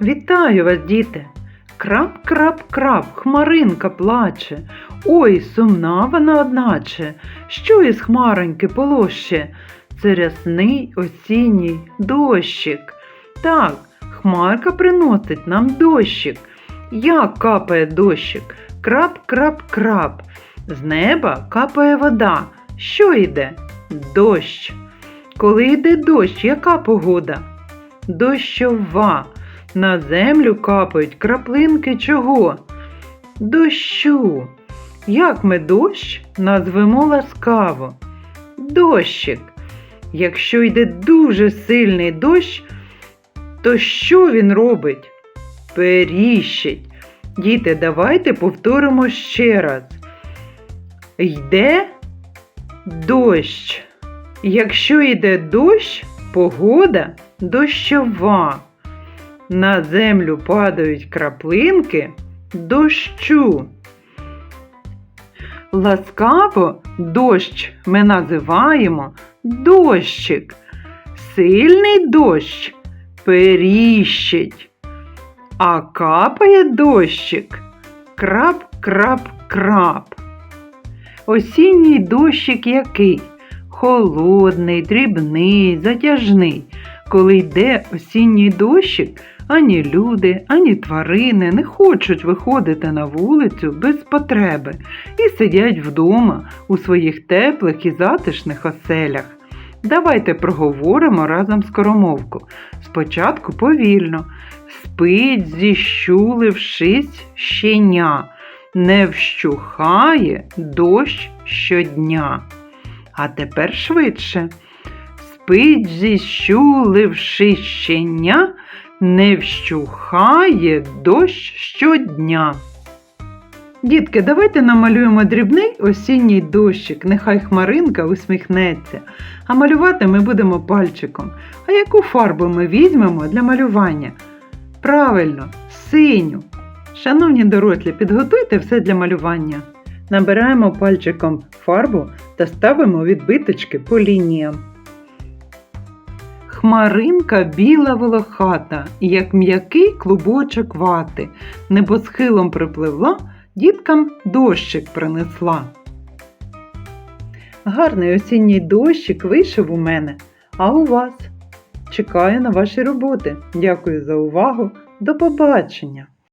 Вітаю вас, діти! Крап, крап, крап, хмаринка плаче. Ой, сумна вона одначе. Що із хмароньки полоще? Це рясний осінній дощик. Так, хмарка приносить нам дощик. Як капає дощик? Крап, крап, крап. З неба капає вода. Що йде? Дощ. Коли йде дощ, яка погода? Дощова. На землю капають краплинки чого? Дощу. Як ми дощ назвемо ласкаво? Дощик. Якщо йде дуже сильний дощ, то що він робить? Періщить. Діти, давайте повторимо ще раз. Йде дощ. Якщо йде дощ, погода дощова. На землю падають краплинки дощу. Ласкаво дощ ми називаємо дощик. Сильний дощ періщить. А капає дощик крап-крап-крап. Осінній дощик який? Холодний, дрібний, затяжний. Коли йде осінній дощик, ані люди, ані тварини не хочуть виходити на вулицю без потреби і сидять вдома у своїх теплих і затишних оселях. Давайте проговоримо разом скоромовку. Спочатку повільно. Спить, зіщулившись щеня, не вщухає дощ щодня. А тепер швидше. Спить, зіщулившись щеня, не вщухає дощ щодня. Дітки, давайте намалюємо дрібний осінній дощик, нехай хмаринка усміхнеться. А малювати ми будемо пальчиком. А яку фарбу ми візьмемо для малювання? Правильно, синю. Шановні дорослі, підготуйте все для малювання. Набираємо пальчиком фарбу та ставимо відбиточки по лініям. Хмаринка біла волохата, як м'який клубочок вати, небосхилом припливла, діткам дощик принесла. Гарний осінній дощик вийшов у мене, а у вас. Чекаю на ваші роботи. Дякую за увагу. До побачення!